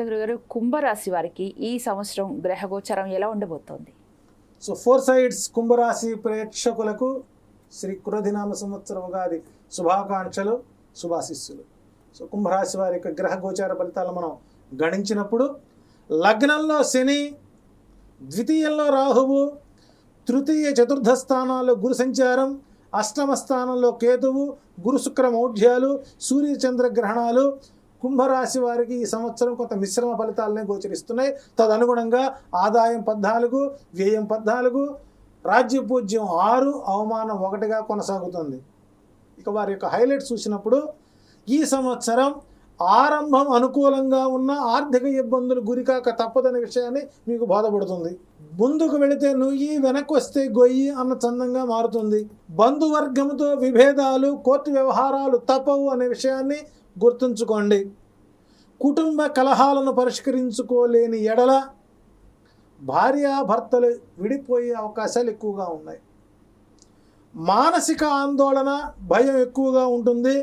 తర్వాత గారు కుంభరాశి వారికి ఈ సంవత్సరం గ్రహగోచరం ఎలా ఉండబోతోంది? సో ఫోర్ సైడ్స్ కుంభరాశి ప్రేక్షకులకు శ్రీ కృధినామ సంవత్సరం ఉగాది శుభాకాంక్షలు శుభాశిస్సులు. సో కుంభరాశి వారి యొక్క గ్రహ గోచార ఫలితాలు మనం గణించినప్పుడు లగ్నంలో శని ద్వితీయంలో రాహువు తృతీయ చతుర్థ స్థానాల్లో గురు సంచారం అష్టమ స్థానంలో కేతువు గురు శుక్ర మౌఢ్యాలు సూర్య చంద్ర గ్రహణాలు కుంభరాశి వారికి ఈ సంవత్సరం కొంత మిశ్రమ ఫలితాలనే గోచరిస్తున్నాయి. తదనుగుణంగా ఆదాయం పద్నాలుగు వ్యయం పద్నాలుగు రాజ్య పూజ్యం ఆరు అవమానం ఒకటిగా కొనసాగుతుంది. ఇక వారి యొక్క హైలైట్స్ చూసినప్పుడు ఈ సంవత్సరం ఆరంభం అనుకూలంగా ఉన్న ఆర్థిక ఇబ్బందులు గురికాక తప్పదనే విషయాన్ని మీకు బాధపడుతుంది. ముందుకు వెళితే నుయ్యి వెనక్కి వస్తే గొయ్యి అన్న చందంగా మారుతుంది. బంధువర్గంతో విభేదాలు కోర్టు వ్యవహారాలు తప్పవు అనే విషయాన్ని గుర్తుంచుకోండి. కుటుంబ కలహాలను పరిష్కరించుకోలేని ఎడల భార్యాభర్తలు విడిపోయే అవకాశాలు ఎక్కువగా ఉన్నాయి. మానసిక ఆందోళన భయం ఎక్కువగా ఉంటుంది.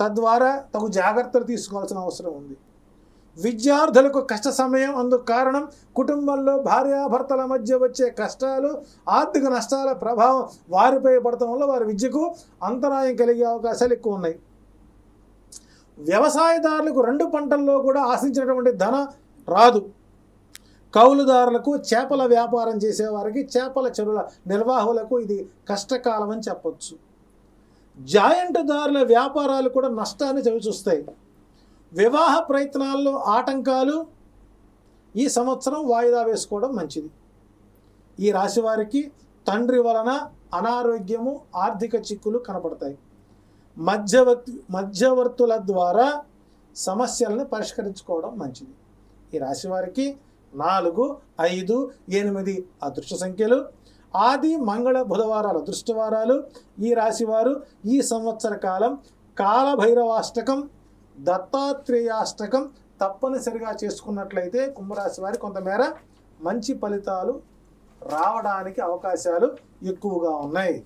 తద్వారా తగు జాగ్రత్తలు తీసుకోవాల్సిన అవసరం ఉంది. విద్యార్థులకు కష్ట సమయం అందుకు కారణం కుటుంబంలో భార్యాభర్తల మధ్య వచ్చే కష్టాలు ఆర్థిక నష్టాల ప్రభావం వారిపై పడటం వల్ల వారి విద్యకు అంతరాయం కలిగే అవకాశాలు ఎక్కువ ఉన్నాయి. వ్యవసాయదారులకు రెండు పంటల్లో కూడా ఆశించినటువంటి ధన రాదు. కౌలుదారులకు చేపల వ్యాపారం చేసేవారికి చేపల చెరువుల నిర్వాహకులకు ఇది కష్టకాలం అని చెప్పొచ్చు. జాయింట్దారుల వ్యాపారాలు కూడా నష్టాన్ని చవిచూస్తాయి. వివాహ ప్రయత్నాల్లో ఆటంకాలు ఈ సంవత్సరం వాయిదా వేసుకోవడం మంచిది. ఈ రాశి వారికి తండ్రి వలన అనారోగ్యము ఆర్థిక చిక్కులు కనపడతాయి. మధ్యవర్తి మధ్యవర్తుల ద్వారా సమస్యలను పరిష్కరించుకోవడం మంచిది. ఈ రాశి వారికి నాలుగు ఐదు ఎనిమిది అదృష్ట సంఖ్యలు ఆది మంగళ బుధవారాలు అదృష్టవారాలు ఈ రాశివారు ఈ సంవత్సర కాలం కాలభైరవాష్టకం దత్తాత్రేయాష్టకం తప్పనిసరిగా చేసుకున్నట్లయితే కుంభరాశి వారి కొంతమేర మంచి ఫలితాలు రావడానికి అవకాశాలు ఎక్కువగా ఉన్నాయి.